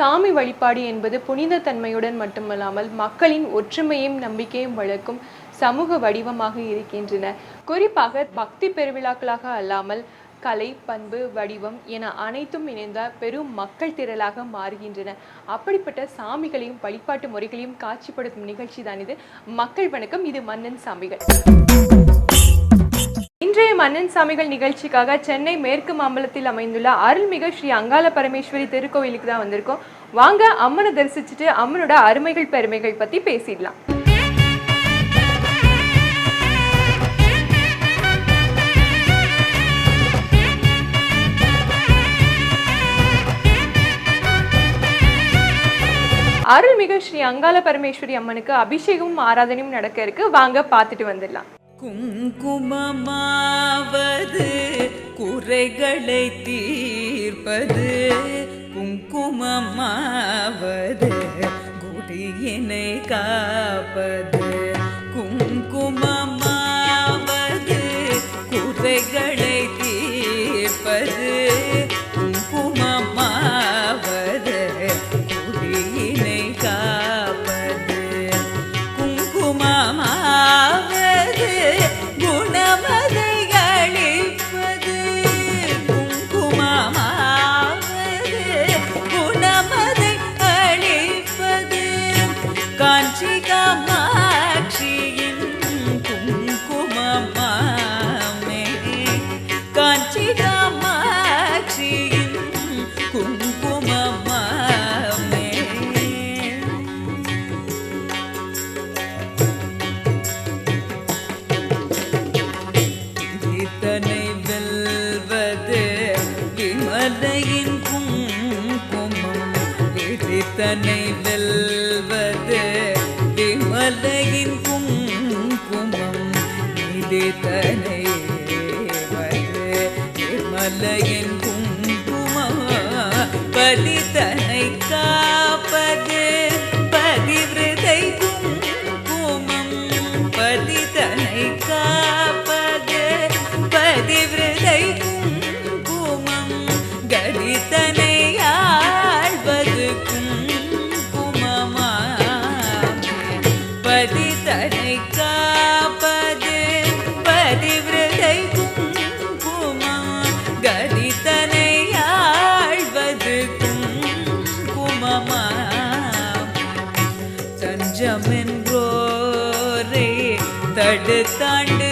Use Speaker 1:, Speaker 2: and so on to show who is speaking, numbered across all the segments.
Speaker 1: சாமி வழிபாடு என்பது புனித தன்மையுடன் மட்டுமல்லாமல் மக்களின் ஒற்றுமையும் நம்பிக்கையும் வளர்க்கும் சமூக வடிவமாக இருக்கின்றன. குறிப்பாக பக்தி பெருவிழாக்களாக அல்லாமல் கலை பண்பு வடிவம் என அனைத்தும் இணைந்த பெரும் மக்கள் திரளாக மாறுகின்றன. அப்படிப்பட்ட சாமிகளையும் வழிபாட்டு முறைகளையும் காட்சிப்படுத்தும் நிகழ்ச்சி தான் இது. மக்கள் வணக்கம் இது மன்னன் சாமிகள். இன்றைய மன்னன் சாமிகள் நிகழ்ச்சிக்காக சென்னை மேற்கு மாம்பலத்தில் அமைந்துள்ள அருள்மிகு ஸ்ரீ அங்காள பரமேஸ்வரி திருக்கோவிலுக்கு தான் வந்திருக்கோம். வாங்க அம்மனை தரிசிச்சுட்டு அம்மனோட அருமைகள் பெருமைகள் பத்தி பேசிடலாம். அருள்மிகு ஸ்ரீ அங்காள பரமேஸ்வரி அம்மனுக்கு அபிஷேகமும் ஆராதனையும் நடக்க இருக்கு. வாங்க பார்த்துட்டு வந்துடலாம்.
Speaker 2: குங்குமமாவது குறைகளை தீர்ப்பது. குங்குமமாவது குடியினை காப்பது. குங்குமமாவது குறைகளை தீர்ப்பது. குங்குமமாவது குடியினை காப்பது. குங்குமமா இதனை வெல்வது. விமலையின் குங்குமம் இதனை வது விமலையின் குங்குமம் பதிதனை காப்பது தடுத்தாண்டு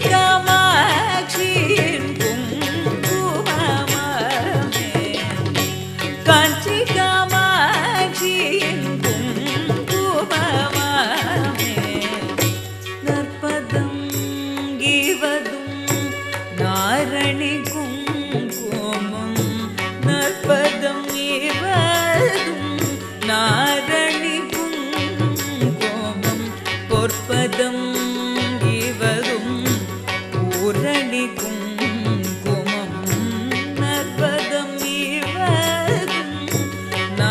Speaker 2: காஞ்சி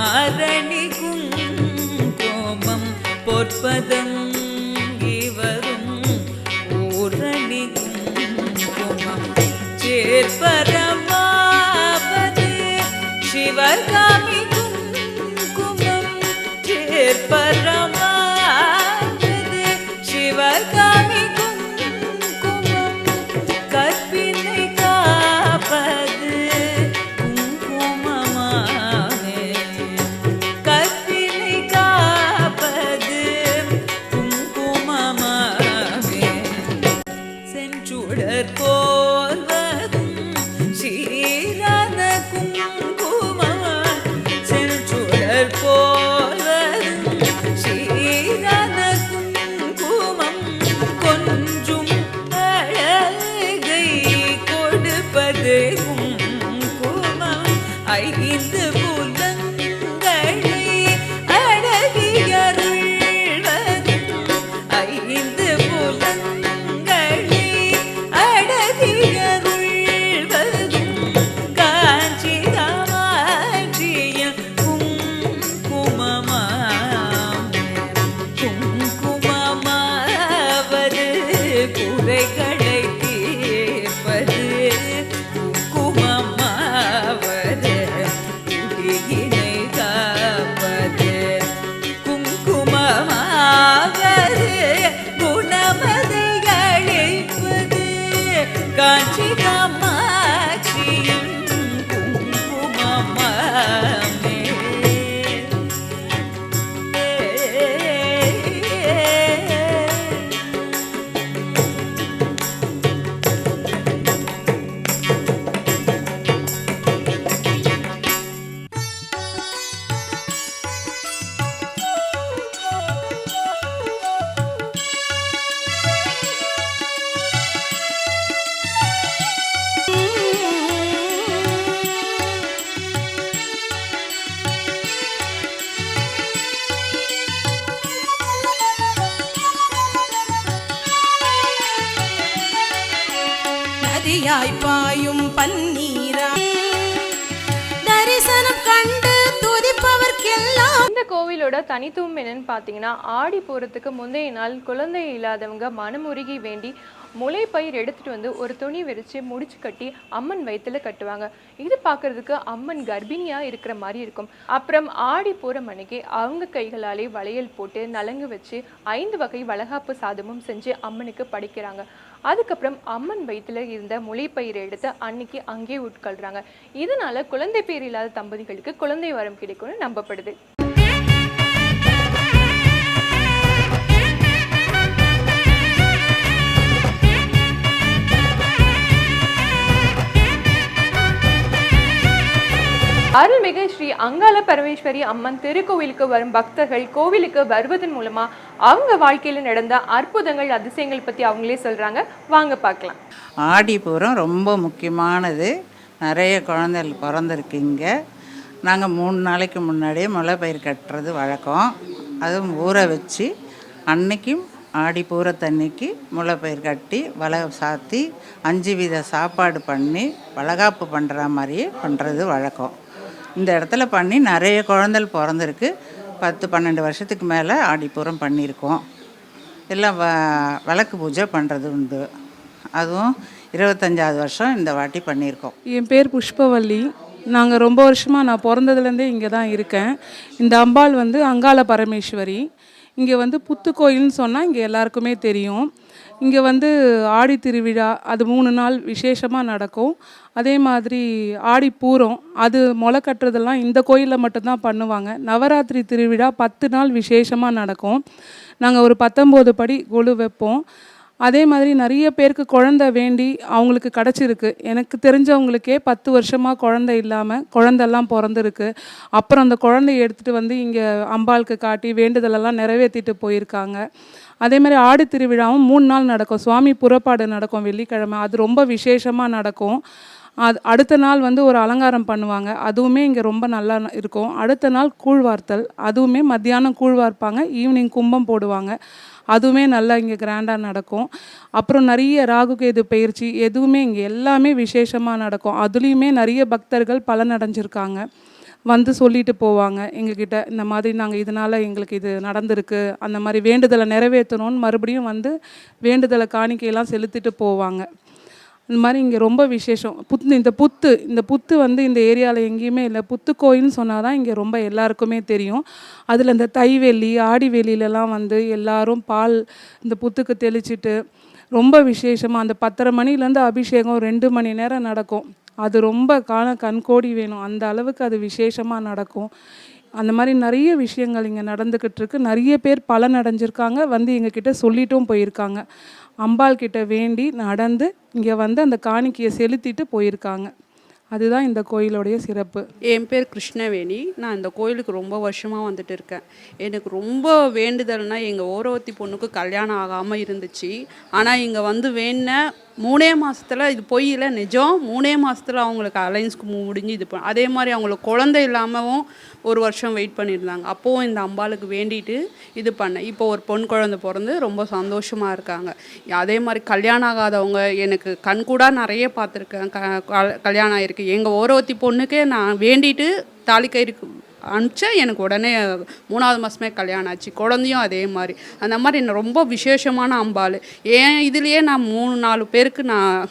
Speaker 2: நாரணி குங்குமம் பொற்பதம் இவரும் பூரணி குங்குமம் சேர்பரமாவது சிவகாமி குங்குமம்
Speaker 3: சேர்பரம்
Speaker 1: குறைகள் கோவிலோட தனித்துவம் என்னன்னு பார்த்தீங்கன்னா ஆடி போகிறதுக்கு முந்தைய நாள் குழந்தை இல்லாதவங்க மனமுருகி வேண்டி முளைப்பயிர் எடுத்துட்டு வந்து ஒரு துணி விரித்து முடிச்சு கட்டி அம்மன் வயிற்றில் கட்டுவாங்க. இது பார்க்குறதுக்கு அம்மன் கர்ப்பிணியாக இருக்கிற மாதிரி இருக்கும். அப்புறம் ஆடி போகிற மணிக்கு அவங்க கைகளாலே வளையல் போட்டு நலங்கு வச்சு ஐந்து வகை வளகாப்பு சாதமும் செஞ்சு அம்மனுக்கு படைக்கிறாங்க. அதுக்கப்புறம் அம்மன் வயிற்றில் இருந்த முளைப்பயிரை எடுத்து அன்னைக்கு அங்கேயே உட்கொள்கிறாங்க இதனால குழந்தை பேர் இல்லாத தம்பதிகளுக்கு குழந்தை வரம் கிடைக்கும்னு நம்பப்படுது. அருள்மிகு ஸ்ரீ அங்காள பரமேஸ்வரி அம்மன் திருக்கோவிலுக்கு வரும் பக்தர்கள் கோவிலுக்கு வருவதன் மூலமா அவங்க வாழ்க்கையில நடந்த அற்புதங்கள் அதிசயங்கள் பத்தி அவங்களே சொல்றாங்க. வாங்க பார்க்கலாம்.
Speaker 4: ஆடிப்பூரம் ரொம்ப முக்கியமானது. நிறைய குழந்தைகள் பிறந்திருக்கீங்க நாங்கள் மூணு நாளைக்கு முன்னாடியே முளைப்பயிர் கட்டுறது வழக்கம். அதுவும் ஊற வச்சு அன்னைக்கும் ஆடி பூரத்தன்னைக்கு முளைப்பயிர் கட்டி வலை சாத்தி அஞ்சு வித சாப்பாடு பண்ணி வளகாப்பு பண்ணுற மாதிரியே பண்ணுறது வழக்கம். இந்த இடத்துல பண்ணி நிறைய குழந்தைகள் பிறந்திருக்கு. பத்து பன்னெண்டு வருஷத்துக்கு மேலே ஆடிப்பூரம் பண்ணியிருக்கோம். எல்லாம் வ விளக்கு பூஜை பண்ணுறது உண்டு. அதுவும் இருபத்தஞ்சாவது வருஷம் இந்த வாட்டி பண்ணியிருக்கோம்.
Speaker 5: என் பேர் புஷ்பவல்லி. நாங்கள் ரொம்ப வருஷமாக நான் பிறந்ததுலேருந்தே இங்கே தான் இருக்கேன். இந்த அம்பாள் வந்து அங்காள பரமேஸ்வரி. இங்கே வந்து புத்துக்கோயில்னு சொன்னால் இங்கே எல்லாருக்குமே தெரியும். இங்கே வந்து ஆடி திருவிழா அது மூணு நாள் விசேஷமாக நடக்கும். அதே மாதிரி ஆடி பூரம் அது முளை கட்டுறதெல்லாம் இந்த கோயிலில் மட்டும்தான் பண்ணுவாங்க. நவராத்திரி திருவிழா பத்து நாள் விசேஷமாக நடக்கும். நாங்கள் ஒரு பத்தொம்போது படி கொலு வைப்போம். அதே மாதிரி நிறைய பேருக்கு குழந்தை வேண்டி அவங்களுக்கு கிடச்சிருக்கு. எனக்கு தெரிஞ்சவங்களுக்கே பத்து வருஷமாக குழந்தை இல்லாமல் குழந்தெல்லாம் பிறந்திருக்கு. அப்புறம் அந்த குழந்தைய எடுத்துகிட்டு வந்து இங்கே அம்பாளுக்கு காட்டி வேண்டுதலெல்லாம் நிறைவேற்றிட்டு போயிருக்காங்க. அதே மாதிரி ஆடு திருவிழாவும் மூணு நாள் நடக்கும். சுவாமி புறப்பாடு நடக்கும் வெள்ளிக்கிழமை. அது ரொம்ப விசேஷமாக நடக்கும். அது அடுத்த நாள் வந்து ஒரு அலங்காரம் பண்ணுவாங்க. அதுவுமே இங்கே ரொம்ப நல்லா இருக்கும். அடுத்த நாள் கூழ்வார்த்தல். அதுவுமே மத்தியானம் கூழ்வார்ப்பாங்க. ஈவினிங் கும்பம் போடுவாங்க. அதுவுமே நல்லா இங்கே கிராண்டாக நடக்கும். அப்புறம் நிறைய ராகுகேது பயிற்சி எதுவுமே இங்கே எல்லாமே விசேஷமாக நடக்கும். அதுலேயுமே நிறைய பக்தர்கள் பலனடைஞ்சிருக்காங்க. வந்து சொல்லிட்டு போவாங்க. எங்ககிட்ட இந்த மாதிரி நாங்கள் இதனால் எங்களுக்கு இது நடந்திருக்கு. அந்த மாதிரி வேண்டுதலை நிறைவேற்றணும்னு மறுபடியும் வந்து வேண்டுதலை காணிக்கையெல்லாம் செலுத்திட்டு போவாங்க. இந்த மாதிரி இங்கே ரொம்ப விசேஷம். புத்து இந்த புத்து இந்த புத்து வந்து இந்த ஏரியாவில் எங்கேயுமே இல்லை. புத்து கோயில்னு சொன்னால் தான் இங்கே ரொம்ப எல்லாருக்குமே தெரியும். அதில் இந்த தைவெள்ளி ஆடி வெளியிலலாம் வந்து எல்லாரும் பால் இந்த புத்துக்கு தெளிச்சிட்டு ரொம்ப விசேஷமாக அந்த பத்தரை மணிலேருந்து அபிஷேகம் ரெண்டு மணி நேரம் நடக்கும். அது ரொம்ப காண கண்கோடி வேணும். அந்த அளவுக்கு அது விசேஷமாக நடக்கும். அந்த மாதிரி நிறைய விஷயங்கள் இங்கே நடந்துக்கிட்டு இருக்கு. நிறைய பேர் பலன் அடைஞ்சிருக்காங்க வந்து எங்ககிட்ட சொல்லிட்டும் போயிருக்காங்க. அம்பாள் கிட்ட வேண்டி நடந்து இங்கே வந்து அந்த காணிக்கையை செலுத்திட்டு போயிருக்காங்க. அதுதான் இந்த கோயிலுடைய சிறப்பு.
Speaker 6: என் பேர் கிருஷ்ணவேணி. நான் இந்த கோயிலுக்கு ரொம்ப வருஷமாக வந்துட்டு இருக்கேன். எனக்கு ரொம்ப வேண்டுதல்னால் எங்கள் ஓரவத்தி பொண்ணுக்கு கல்யாணம் ஆகாமல் இருந்துச்சு. ஆனால் இங்கே வந்து வேண மூணே மாதத்தில் இது பொய்யில நிஜம். மூணே மாதத்தில் அவங்களுக்கு அலைன்ஸ்க்கு முடிஞ்சு இது பண்ண அதே மாதிரி அவங்களுக்கு குழந்தை இல்லாமவும் ஒரு வருஷம் வெயிட் பண்ணியிருந்தாங்க அப்போவும் இந்த அம்பாளுக்கு வேண்டிட்டு இது பண்ணேன் இப்போ ஒரு பொன் குழந்தை பிறந்து ரொம்ப சந்தோஷமாக இருக்காங்க. அதே மாதிரி கல்யாணம் ஆகாதவங்க எனக்கு கண்கூடாக நிறைய பார்த்துருக்கேன். க கல்யாணம் ஆகிருக்கு எங்கள் ஓரவத்தி பொண்ணுக்கே நான் வேண்டிட்டு தாலி கயிறுக்கு அனுப்பிச்சா எனக்கு உடனே மூணாவது மாதமே கல்யாணம் ஆச்சு. குழந்தையும் அதே மாதிரி. அந்த மாதிரி என்ன ரொம்ப விசேஷமான அம்பாள். ஏன் இதுலேயே நான் மூணு நாலு பேருக்கு நான்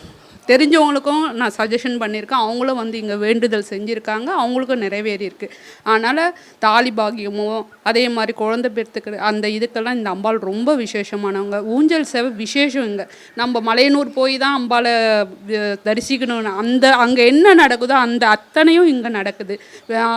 Speaker 6: தெரிஞ்சவங்களுக்கும் நான் சஜஷன் பண்ணியிருக்கேன். அவங்களும் வந்து இங்கே வேண்டுதல் செஞ்சுருக்காங்க. அவங்களுக்கும் நிறைவேறியிருக்கு. அதனால் தாலி பாகியமோ அதே மாதிரி குழந்தை பெற்றுக்கிற அந்த இதுக்கெல்லாம் இந்த அம்பாள் ரொம்ப விசேஷமானவங்க. ஊஞ்சல் சேவை விசேஷம் இங்கே. நம்ம மலையனூர் போய் தான் அம்பாளை தரிசிக்கணும்னு. அந்த அங்கே என்ன நடக்குதோ அந்த அத்தனையும் இங்கே நடக்குது.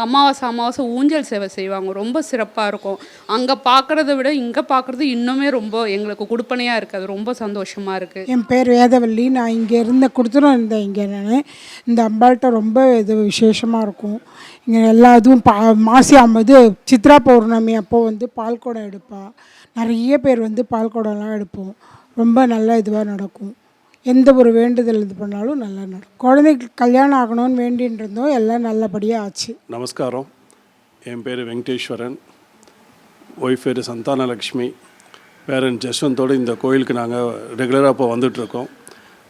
Speaker 6: அமாவாசை அமாவாசை ஊஞ்சல் சேவை செய்வாங்க. ரொம்ப சிறப்பாக இருக்கும். அங்கே பார்க்குறத விட இங்கே பார்க்குறது இன்னுமே ரொம்ப எங்களுக்கு கொடுப்பனையாக இருக்குது அது ரொம்ப சந்தோஷமாக இருக்குது
Speaker 7: என் பேர் வேதவல்லி. நான் இங்கே இருந்த கொடுத்துரும். இருந்தேன் இங்கே நான் இந்த அம்பாள்கிட்ட ரொம்ப இது விசேஷமாக இருக்கும். இங்கே எல்லா இதுவும் பா மாசி ஐம்பது சித்ரா பௌர்ணமி அப்போது வந்து பால் குடம் எடுப்பாள் நிறைய பேர் வந்து பால் குடம்லாம் எடுப்போம். ரொம்ப நல்ல இதுவாக நடக்கும். எந்த ஒரு வேண்டுதல் இது பண்ணாலும் நல்லா நடக்கும். குழந்தைக்கு கல்யாணம் ஆகணும்னு வேண்டின்னு இருந்தோம். எல்லாம் நல்லபடியாக ஆச்சு.
Speaker 8: நமஸ்காரம். என் பேர் வெங்கடேஸ்வரன். ஒய்ஃப் பேர் சந்தானலக்ஷ்மி. பேரன் ஜஸ்வந்தோடு இந்த கோயிலுக்கு நாங்கள் ரெகுலராக இப்போ வந்துட்ருக்கோம்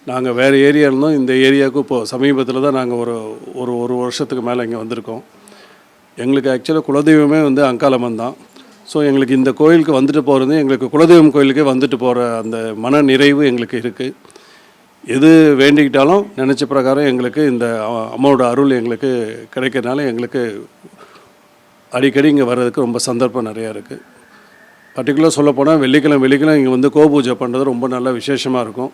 Speaker 8: நாங்கள் வேறு ஏரியா இருந்தோம். இந்த ஏரியாவுக்கு இப்போது சமீபத்தில் தான் நாங்கள் ஒரு ஒரு ஒரு வருஷத்துக்கு மேலே இங்கே வந்திருக்கோம். எங்களுக்கு ஆக்சுவலாக குலதெய்வமே வந்து அங்காளம்மன் தான். ஸோ எங்களுக்கு இந்த கோயிலுக்கு வந்துட்டு போகிறது எங்களுக்கு குலதெய்வம் கோயிலுக்கே வந்துட்டு போகிற அந்த மன நிறைவு எங்களுக்கு இருக்குது எது வேண்டிக்கிட்டாலும் நினச்ச பிரகாரம் எங்களுக்கு இந்த அம்மாவோட அருள் எங்களுக்கு கிடைக்கிறதுனால எங்களுக்கு அடிக்கடி இங்கே வர்றதுக்கு ரொம்ப சந்தர்ப்பம் நிறையா இருக்குது பர்டிகுலர் சொல்லப்போனால் வெள்ளிக்கிழமை வெள்ளிக்கிழமை இங்கே வந்து கோபூஜை பண்ணுறது ரொம்ப நல்ல விசேஷமாக இருக்கும்.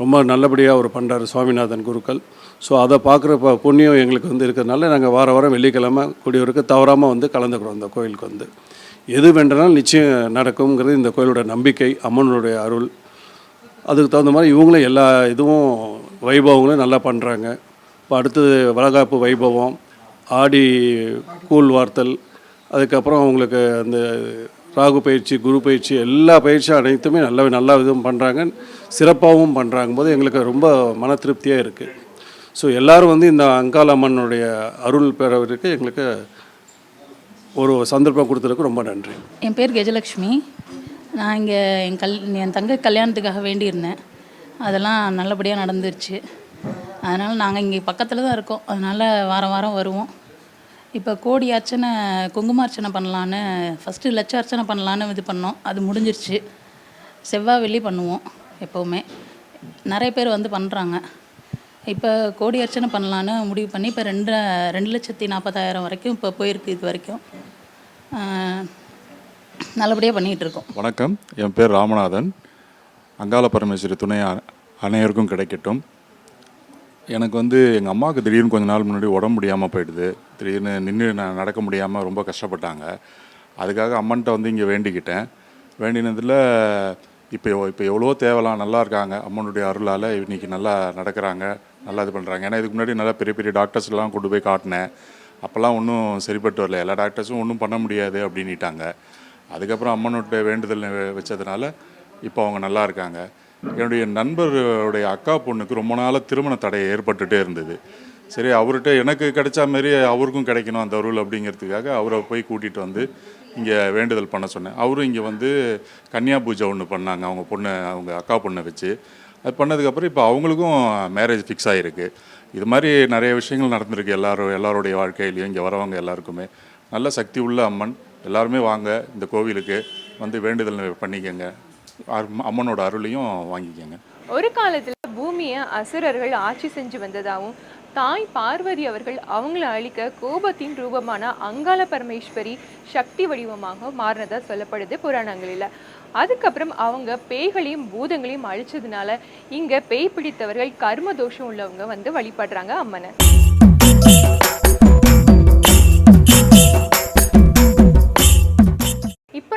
Speaker 8: ரொம்ப நல்லபடியாக அவர் பண்ணுறாரு சுவாமிநாதன் குருக்கள். ஸோ அதை பார்க்குற ப புண்ணியம் எங்களுக்கு வந்து இருக்கிறதுனால நாங்கள் வார வாரம் வெள்ளிக்கிழமை கூடியவருக்கு தவறாமல் வந்து கலந்துக்கிறோம் அந்த கோயிலுக்கு வந்து. எது வேண்டனாலும் நிச்சயம் நடக்குங்கிறது இந்த கோயிலோட நம்பிக்கை அம்மனுடைய அருள். அதுக்கு தகுந்த மாதிரி இவங்களும் எல்லா இதுவும் வைபவங்களும் நல்லா பண்ணுறாங்க இப்போ அடுத்தது வளகாப்பு வைபவம் ஆடி கூழ் வார்த்தல் அதுக்கப்புறம் அவங்களுக்கு அந்த ராகு பயிற்சி குரு பயிற்சி எல்லா பயிற்சியும் அனைத்துமே நல்ல நல்லா இதுவும் பண்ணுறாங்க சிறப்பாகவும் பண்ணுறாங்க போது எங்களுக்கு ரொம்ப மன திருப்தியாக இருக்குது ஸோ எல்லோரும் வந்து இந்த அங்காள அம்மனுடைய அருள் பெறவருக்கு எங்களுக்கு ஒரு சந்தர்ப்பம் கொடுத்ததுக்கு ரொம்ப நன்றி.
Speaker 9: என் பேர் கஜலக்ஷ்மி நான் இங்கே என் கல் என் தங்கை கல்யாணத்துக்காக வேண்டியிருந்தேன். அதெல்லாம் நல்லபடியாக நடந்துருச்சு. அதனால் நாங்கள் இங்கே பக்கத்தில் தான் இருக்கோம். அதனால் வாரம் வாரம் வருவோம். இப்போ கோடி அர்ச்சனை குங்குமார்ச்சனை பண்ணலான்னு ஃபஸ்ட்டு லட்ச அர்ச்சனை பண்ணலான்னு இது பண்ணோம். அது முடிஞ்சிருச்சு. செவ்வாய் வெள்ளி பண்ணுவோம் எப்போவுமே. நிறைய பேர் வந்து பண்ணுறாங்க இப்போ கோடி அர்ச்சனை பண்ணலான்னு முடிவு பண்ணி இப்போ ரெண்டு ரெண்டு லட்சத்தி நாற்பதாயிரம் வரைக்கும் இப்போ போயிருக்கு இது வரைக்கும். நல்லபடியாக பண்ணிகிட்டு இருக்கோம்.
Speaker 10: வணக்கம். என் பேர் ராமநாதன். அங்காள பரமேஸ்வரி துணை அனைவருக்கும் கிடைக்கட்டும். எனக்கு வந்து எங்கள் அம்மாவுக்கு திடீர்னு கொஞ்ச நாள் முன்னாடி உடம்பு முடியாமல் போயிடுது. திடீர்னு நின்று நான் நடக்க முடியாமல் ரொம்ப கஷ்டப்பட்டாங்க. அதுக்காக அம்மன்ட்ட வந்து இங்கே வேண்டிக்கிட்டேன். வேண்டினதில் இப்போ இப்போ எவ்வளோ தேவலாம் நல்லா இருக்காங்க. அம்மனுடைய அருளால் இன்றைக்கி நல்லா நடக்கிறாங்க. நல்லா இது பண்ணுறாங்க ஏன்னா இதுக்கு முன்னாடி நல்லா பெரிய பெரிய டாக்டர்ஸ்லாம் கொண்டு போய் காட்டினேன். அப்போல்லாம் ஒன்றும் சரிப்பட்டு வரல. எல்லா டாக்டர்ஸும் ஒன்றும் பண்ண முடியாது அப்படின்ட்டாங்க அதுக்கப்புறம் அம்மனோட வேண்டுதல் வச்சதுனால இப்போ அவங்க நல்லா இருக்காங்க. என்னுடைய நண்பருடைய அக்கா பொண்ணுக்கு ரொம்ப நாளாக திருமண தடை ஏற்பட்டுகிட்டே இருந்தது. சரி அவர்கிட்ட எனக்கு கிடைச்ச மாரி அவருக்கும் கிடைக்கணும் அந்த அருள் அப்படிங்கிறதுக்காக அவரை போய் கூட்டிகிட்டு வந்து இங்கே வேண்டுதல் பண்ண சொன்னேன். அவரும் இங்கே வந்து கன்னியா பூஜை ஒன்று பண்ணாங்க அவங்க பொண்ணை அவங்க அக்கா பொண்ணை வச்சு. அது பண்ணதுக்கப்புறம் இப்போ அவங்களுக்கும் மேரேஜ் ஃபிக்ஸ் ஆகிருக்கு இது மாதிரி நிறைய விஷயங்கள் நடந்திருக்கு எல்லாரும் எல்லாருடைய வாழ்க்கையிலையும் இங்கே வரவங்க எல்லாருக்குமே. நல்ல சக்தி உள்ள அம்மன். எல்லாருமே வாங்க இந்த கோவிலுக்கு வந்து வேண்டுதல் பண்ணிக்கங்க. அம்மனோட அருளையும் வாங்கிக்கோங்க.
Speaker 1: ஒரு காலத்துல பூமியை அசுரர்கள் ஆட்சி செஞ்சு வந்ததாகவும் தாய் பார்வதி அவர்கள் அவங்கள அழிக்க கோபத்தின் ரூபமான அங்காள பரமேஸ்வரி சக்தி வடிவமாக மாறினதா சொல்லப்படுது புராணங்களில். அதுக்கப்புறம் அவங்க பேய்களையும் பூதங்களையும் அழிச்சதுனால இங்க பேய் பிடித்தவர்கள் கர்ம தோஷம் உள்ளவங்க வந்து வழிபடுறாங்க அம்மனை.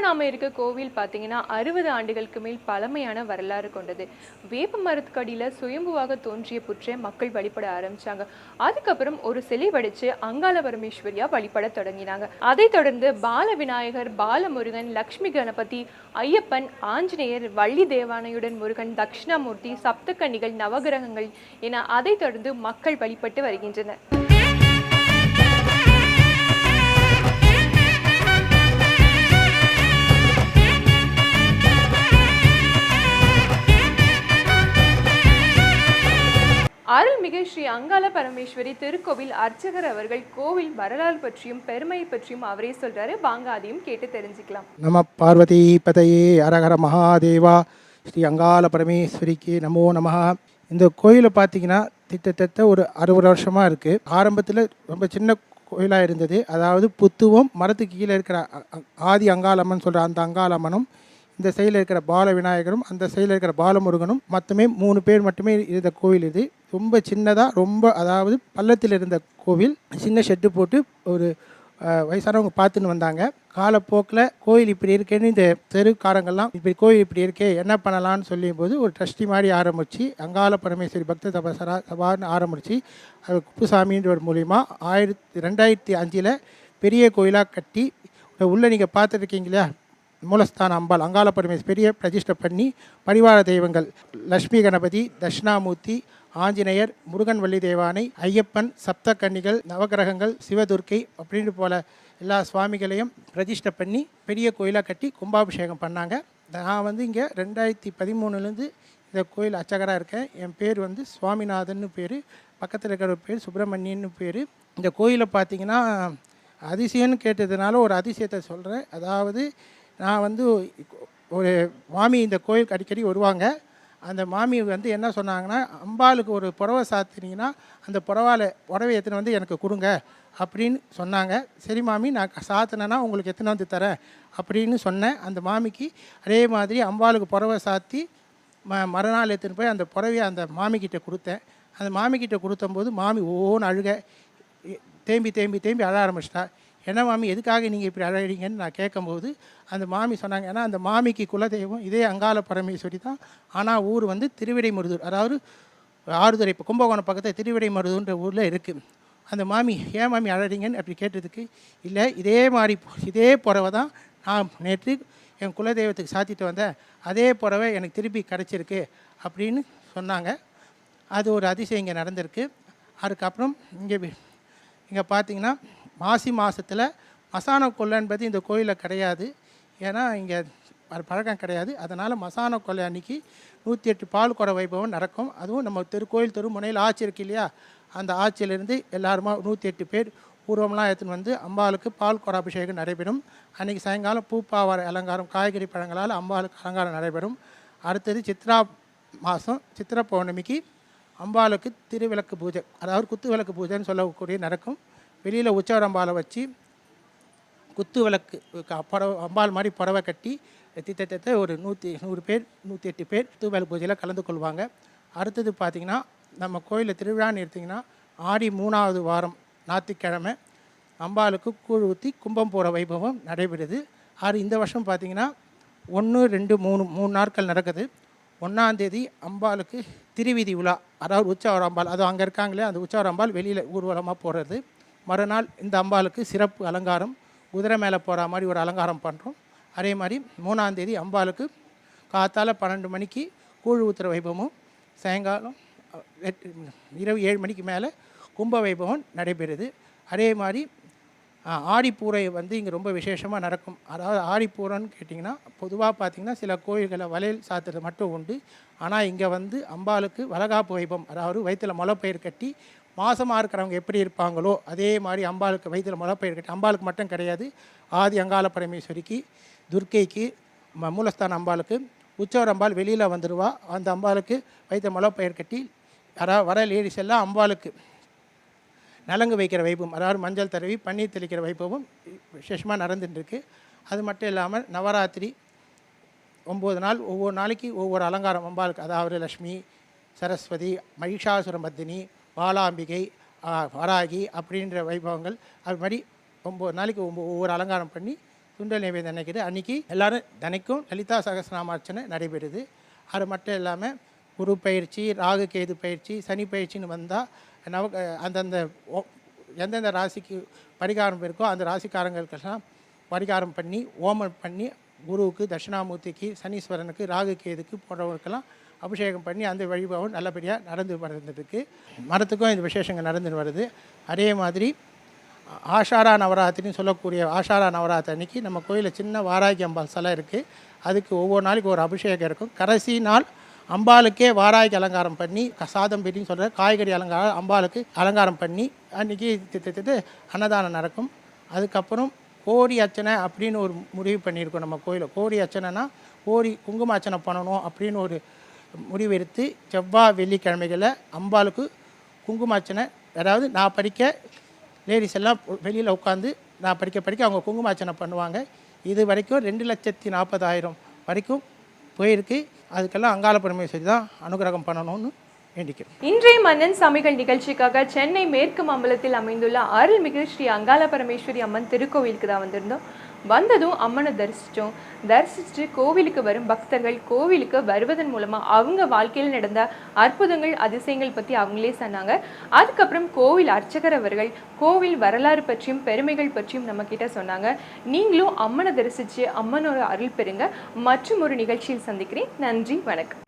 Speaker 1: நாம இருக்க கோவில் பார்த்தீங்கன்னா அறுபது ஆண்டுகளுக்கு மேல் பழமையான வரலாறு கொண்டது. வேப்ப மரத்துக்கடியில் சுயம்புவாக தோன்றிய புற்றை மக்கள் வழிபட ஆரம்பிச்சாங்க. அதுக்கப்புறம் ஒரு சிலை வடிச்சு அங்காள பரமேஸ்வரியா வழிபட தொடங்கினாங்க. அதைத் தொடர்ந்து பால விநாயகர் பாலமுருகன் லக்ஷ்மி கணபதி ஐயப்பன் ஆஞ்சநேயர் வள்ளி தேவானையுடன் முருகன் தட்சிணாமூர்த்தி சப்தக்கன்னிகள் நவகிரகங்கள் என அதைத் தொடர்ந்து மக்கள் வழிபட்டு வருகின்றனர். அருள்மிகு ஸ்ரீ அங்காள பரமேஸ்வரி திருக்கோவில் அர்ச்சகர் அவர்கள் கோவில் வரலாறு பற்றியும் பெருமையை பற்றியும் அவரே சொல்றாரு. வாங்க அதையும் கேட்டு தெரிஞ்சுக்கலாம்.
Speaker 11: நம பார்வதி பதையே அரகர மகாதேவா ஸ்ரீ அங்காள பரமேஸ்வரிக்கு நமோ நமகா இந்த கோயிலை பார்த்தீங்கன்னா திட்டத்தட்ட ஒரு அறுபது வருஷமாக இருக்குது ஆரம்பத்தில் ரொம்ப சின்ன கோயிலாக இருந்தது. அதாவது புத்துவம் மரத்துக்கு கீழே இருக்கிற அ- ஆதி அங்காளம்மன் சொல்கிற அந்த அங்காளம்மனும் இந்த சைடில் இருக்கிற பால விநாயகரும் அந்த சைடில் இருக்கிற பாலமுருகனும் மொத்தமே மூணு பேர் மட்டுமே இருந்த கோவில் இது. ரொம்ப சின்னதாக ரொம்ப அதாவது பள்ளத்தில் இருந்த கோவில். சின்ன ஷெட்டு போட்டு ஒரு வயசானவங்க பார்த்துன்னு வந்தாங்க. காலப்போக்கில் கோயில் இப்படி இருக்கேன்னு இந்த தெருக்காரங்கள்லாம் இப்படி கோயில் இப்படி இருக்கே என்ன பண்ணலான்னு சொல்லியும் போது ஒரு ட்ரஸ்டி மாதிரி ஆரம்பித்து அங்காள பரமேஸ்வரி பக்த தபசரா சபான்னு ஆரம்பித்து அது குப்புசாமின்ற மூலிமா ஆயிரத்தி ரெண்டாயிரத்தி அஞ்சில் பெரிய கோயிலாக கட்டி உள்ளே நீங்கள் பார்த்துருக்கீங்களா மூலஸ்தான அம்பாள் அங்காள பரமேஸ்வரி பெரிய பிரதிஷ்டை பண்ணி பரிவார தெய்வங்கள். லட்சுமி கணபதி தட்சிணாமூர்த்தி ஆஞ்சநேயர் முருகன் வள்ளி தேவானை ஐயப்பன் சப்த கன்னிகள் நவகிரகங்கள் சிவதுர்க்கை அப்படின்னு போல எல்லா சுவாமிகளையும் பிரதிஷ்டை பண்ணி பெரிய கோயிலாக கட்டி கும்பாபிஷேகம் பண்ணாங்க. நான் வந்து இங்கே ரெண்டாயிரத்தி பதிமூணுலேருந்து இந்த கோயில் அர்ச்சகராக இருக்கேன். என் பேர் வந்து சுவாமிநாதன்னு பேர். பக்கத்தில் இருக்கிற பேர் சுப்பிரமணியன்னு பேர். இந்த கோயிலை பார்த்தீங்கன்னா அதிசயம்னு கேட்டதுனால ஒரு அதிசயத்தை சொல்கிறேன் அதாவது நான் வந்து ஒரு மாமி இந்த கோயிலுக்கு அடிக்கடி வருவாங்க. அந்த மாமி வந்து என்ன சொன்னாங்கன்னா அம்பாளுக்கு ஒரு புடவை சாத்தினீங்கன்னா அந்த புடவால புடவை எத்தனை வந்து எனக்கு கொடுங்க அப்படின்னு சொன்னாங்க. சரி மாமி நான் சாத்தினேன்னா உங்களுக்கு எத்தனை வந்து தரேன் அப்படின்னு சொன்னேன். அந்த மாமிக்கு அதே மாதிரி அம்பாளுக்கு புடவை சாத்தி ம மறுநாள் எடுத்துன்னு போய் அந்த புடவையை அந்த மாமிக்கிட்ட கொடுத்தேன். அந்த மாமிக்கிட்ட கொடுத்தம்போது மாமி ஓன்னு அழுக தேம்பி தேம்பி தேம்பி அழ ஆரம்பிச்சிட்டா. என்ன மாமி எதுக்காக நீங்கள் இப்படி அழறீங்கன்னு நான் கேட்கும்போது அந்த மாமி சொன்னாங்க. ஏன்னா அந்த மாமிக்கு குலதெய்வம் இதே அங்காள பரமேஸ்வரி தான். ஆனால் ஊர் வந்து திருவிடைமருதூர். அதாவது ஆறுதுறை இப்போ கும்பகோணம் பக்கத்தில் திருவிடைமருதூர்ன்ற ஊரில் இருக்குது அந்த மாமி ஏன் மாமி அழறீங்கன்னு? அப்படி கேட்டதுக்கு இல்லை இதே மாதிரி இதே புறவை தான் நான் நேற்று என் குலதெய்வத்துக்கு சாத்திட்டு வந்தேன். அதே புறவை எனக்கு திருப்பி கிடச்சிருக்கு அப்படின்னு சொன்னாங்க. அது ஒரு அதிசயம் இங்கே நடந்திருக்கு. அதுக்கப்புறம் இங்கே இங்கே பார்த்தீங்கன்னா மாசி மாதத்தில் மசான கொள்ளை என்பது இந்த கோயிலில் கிடையாது. ஏன்னா இங்கே பழக்கம் கிடையாது. அதனால் மசான கொள்ளை அன்னைக்கு நூற்றி எட்டு பால் குட வைபவம் நடக்கும். அதுவும் நம்ம திருக்கோயில் தெரு முனையில் ஆட்சி இருக்கு இல்லையா? அந்த ஆட்சியிலிருந்து எல்லாருமா நூற்றி எட்டு பேர் பூர்வம்லாம் எடுத்துன்னு வந்து அம்பாளுக்கு பால் குட அபிஷேகம் நடைபெறும். அன்றைக்கி சாயங்காலம் பூப்பாவார அலங்காரம் காய்கறி பழங்களால் அம்பாளுக்கு அலங்காரம் நடைபெறும். அடுத்தது சித்ரா மாதம் சித்திரை பௌர்ணமிக்கு அம்பாளுக்கு திருவிளக்கு பூஜை அதாவது குத்து விளக்கு பூஜைன்னு சொல்லக்கூடிய நடக்கும். வெளியில் உச்சவரம்பாலை வச்சு குத்து விளக்கு க- புடவை அம்பாள் மாதிரி புடவை கட்டி திட்டத்தட்ட ஒரு நூற்றி நூறு பேர் நூற்றி எட்டு பேர் குத்து விளக்கு பூஜையில் கலந்து கொள்வாங்க. அடுத்தது பார்த்திங்கன்னா நம்ம கோயிலில் திருவிழான்னு எடுத்திங்கன்னா ஆடி மூணாவது வாரம் ஞாயிற்றுக்கிழமை அம்பாளுக்கு கூழ் ஊற்றி கும்பம் போகிற வைபவம் நடைபெறுது. ஆறு இந்த வருஷம் பார்த்திங்கன்னா ஒன்று ரெண்டு மூணு மூணு நாட்கள் நடக்குது. ஒன்றாந்தேதி அம்பாளுக்கு திருவிதி உலா அதாவது உச்சவர அம்பாள் அது அங்கே இருக்காங்களே அந்த உச்சவர அம்பாள் வெளியில் ஊர்வலமாக போகிறது மறுநாள் இந்த அம்பாளுக்கு சிறப்பு அலங்காரம் குதிரை மேலே போகிற மாதிரி ஒரு அலங்காரம் பண்ணுறோம் அதே மாதிரி மூணாந்தேதி அம்பாளுக்கு காத்தால் பன்னெண்டு மணிக்கு கூழ் ஊத்துற வைபவமும் சாயங்காலம் இரவு ஏழு மணிக்கு மேலே கும்ப வைபவம் நடைபெறுது. அதே மாதிரி ஆடிப்பூரை வந்து இங்கே ரொம்ப விசேஷமாக நடக்கும். அதாவது ஆடிப்பூரம்னு கேட்டிங்கன்னா பொதுவாக பார்த்திங்கன்னா சில கோயில்களை வளையல் சாத்துறது மட்டும் உண்டு. ஆனால் இங்கே வந்து அம்பாளுக்கு வளகாப்பு வைபம் அதாவது வயிற்றில் முளைப்பயிர் கட்டி மாதமாக இருக்கிறவங்க எப்படி இருப்பாங்களோ அதே மாதிரி அம்பாளுக்கு வயிற்றில் முளைப்பயிர் கட்டி அம்பாளுக்கு மட்டும் கிடையாது. ஆதி அங்காள பரமேஸ்வரிக்கு துர்க்கைக்கு ம- மூலஸ்தான அம்பாளுக்கு உச்சவர் அம்பாள் வெளியில் வந்துடுவா அந்த அம்பாளுக்கு வயிற்றில் முளப்பயிர் கட்டி வர வர லேடிஸ் எல்லாம் அம்பாளுக்கு நலங்கு வைக்கிற வைபவம் அதாவது மஞ்சள் தடவி பன்னீர் தெளிக்கிற வைபவம் விசேஷமாக நடந்துட்டுருக்கு. அது மட்டும் இல்லாமல் நவராத்திரி ஒம்பது நாள் ஒவ்வொரு நாளைக்கு ஒவ்வொரு அலங்காரம் அம்பாளுக்கு. அதாவது லக்ஷ்மி சரஸ்வதி மகிஷாசுரமர்தினி பாலாம்பிகை வராகி அப்படின்ற வைபவங்கள். அது மாதிரி ஒம்பது நாளைக்கு ஒம்பது ஒவ்வொரு அலங்காரம் பண்ணி சுண்டல் நைவேத்தியம் நினைக்கிது அன்றைக்கி எல்லாரும் தினைக்கும் லலிதா சகசநாமார்ச்சனை நடைபெறுது. அது மட்டும் இல்லாமல் குரு பயிற்சி ராகு கேது பயிற்சி சனி பயிற்சின்னு வந்தால் நவ அந்தந்த ஓ- எந்தெந்த ராசிக்கு பரிகாரம் இருக்கோ அந்த ராசிக்காரங்களுக்கெல்லாம் பரிகாரம் பண்ணி ஓமம் பண்ணி குருவுக்கு தட்சிணாமூர்த்திக்கு சனீஸ்வரனுக்கு ராகு கேதுக்கு போன்றவருக்கெல்லாம் அபிஷேகம் பண்ணி அந்த வழிபாடும் நல்லபடியாக நடந்து வந்துருக்கு மரத்துக்கும் இந்த விசேஷங்கள் நடந்து வருது. அதே மாதிரி ஆஷாரா நவராத்திரின்னு சொல்லக்கூடிய ஆஷாரா நவராத்திரி அன்னைக்கு நம்ம கோயிலில் சின்ன வாராகி அம்பாள் சிலை இருக்குது அதுக்கு ஒவ்வொரு நாளைக்கு ஒரு அபிஷேகம் இருக்கும். கடைசி நாள் அம்பாளுக்கே வாராகி அலங்காரம் பண்ணி சாதம் பெட்டின்னு சொல்கிற காய்கறி அலங்காரம் அம்பாளுக்கு அலங்காரம் பண்ணி அன்றைக்கி திட்டு அன்னதானம் நடக்கும். அதுக்கப்புறம் கோரி அர்ச்சனை அப்படின்னு ஒரு முடிவு பண்ணியிருக்கோம் நம்ம கோயிலில். கோரி அர்ச்சனைனா கோரி குங்கும அர்ச்சனை பண்ணணும் அப்படின்னு ஒரு முடிவெடுத்து செவ்வாய் வெள்ளிக்கிழமைகளில் அம்பாளுக்கு குங்குமாச்சனை அதாவது நான் படிக்க லேடிஸ் எல்லாம் வெளியில் உட்காந்து நான் படிக்க படிக்க அவங்க குங்குமாச்சனை பண்ணுவாங்க. இது வரைக்கும் ரெண்டு லட்சத்தி நாற்பதாயிரம் வரைக்கும் போயிருக்கு. அதுக்கெல்லாம் அங்காள பரமேஸ்வரி தான் அனுகிரகம் பண்ணணும்னு வேண்டிக்கிறேன்
Speaker 1: இன்றைய மன்னன் சமைகள் நிகழ்ச்சிக்காக சென்னை மேற்கு மாம்பலத்தில் அமைந்துள்ள அருள்மிகு ஸ்ரீ அங்காள பரமேஸ்வரி அம்மன் திருக்கோவிலுக்கு தான் வந்திருந்தோம். வந்ததும் அம்மனை தரிசித்தோம் தரிசிச்சுட்டு கோவிலுக்கு வரும் பக்தர்கள் கோவிலுக்கு வருவதன் மூலமா அவங்க வாழ்க்கையில் நடந்த அற்புதங்கள் அதிசயங்கள் பற்றி அவங்களே சொன்னாங்க. அதுக்கப்புறம் கோவில் அர்ச்சகர் அவர்கள் கோவில் வரலாறு பற்றியும் பெருமைகள் பற்றியும் நம்ம கிட்ட சொன்னாங்க. நீங்களும் அம்மனை தரிசிச்சு அம்மனோட அருள் பெறுங்க. மற்றும் ஒரு நிகழ்ச்சியில் சந்திக்கிறேன். நன்றி வணக்கம்.